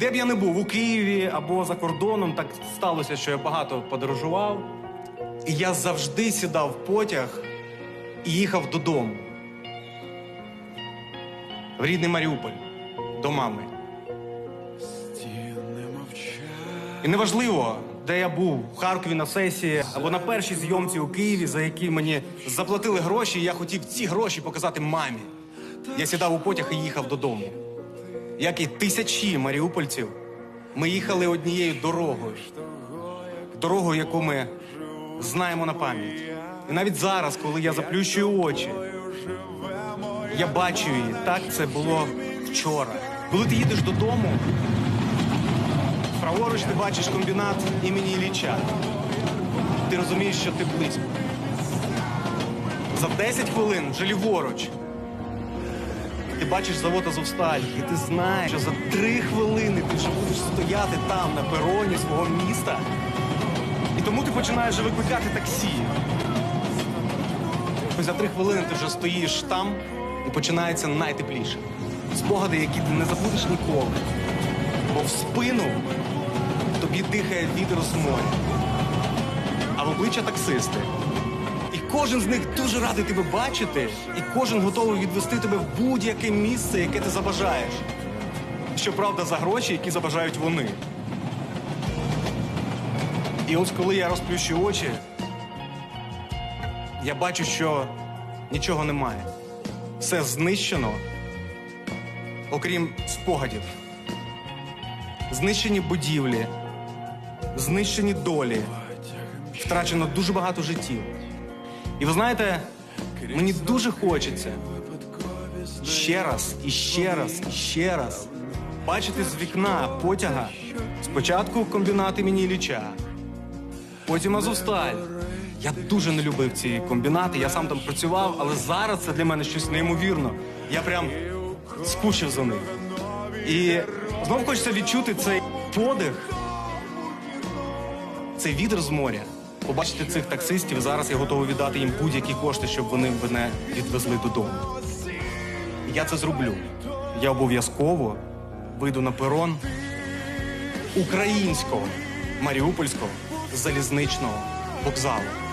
Де б я не був у Києві або за кордоном, так сталося, що я багато подорожував. І я завжди сідав в потяг і їхав додому. В рідний Маріуполь до мами. І неважливо, де я був, в Харкові на сесії або на першій зйомці у Києві, за які мені заплатили гроші, і я хотів ці гроші показати мамі. Я сідав у потяг і їхав додому. Як і тисячі маріупольців, ми їхали однією дорогою. Дорогою, яку ми знаємо на пам'ять. І навіть зараз, коли я заплющую очі, я бачу її. Так це було вчора. Коли ти їдеш додому, праворуч ти бачиш комбінат імені Ілліча. Ти розумієш, що ти близько. За 10 хвилин вже ліворуч. Ти бачиш завод Азовсталь, і ти знаєш, що за три хвилини ти вже будеш стояти там, на пероні свого міста. І тому ти починаєш викликати таксі. За три хвилини ти вже стоїш там і починається найтепліше. Спогади, які ти не забудеш ніколи. Бо в спину тобі дихає вітер з моря, а в обличчя таксисти. Кожен з них дуже радий тебе бачити, і кожен готовий відвести тебе в будь-яке місце, яке ти забажаєш. Щоправда, за гроші, які забажають вони. І ось коли я розплющу очі, я бачу, що нічого немає. Все знищено, окрім спогадів. Знищені будівлі, знищені долі, втрачено дуже багато життів. І ви знаєте, мені дуже хочеться ще раз, і ще раз, і ще раз бачити з вікна потяга спочатку комбінат імені Ілліча, потім Азовсталь. Я дуже не любив ці комбінати, я сам там працював, але зараз це для мене щось неймовірно. Я прям скучив за них. І знову хочеться відчути цей подих, цей вітер з моря. Побачити цих таксистів, зараз я готовий віддати їм будь-які кошти, щоб вони мене відвезли додому. Я це зроблю. Я обов'язково вийду на перон українського маріупольського залізничного вокзалу.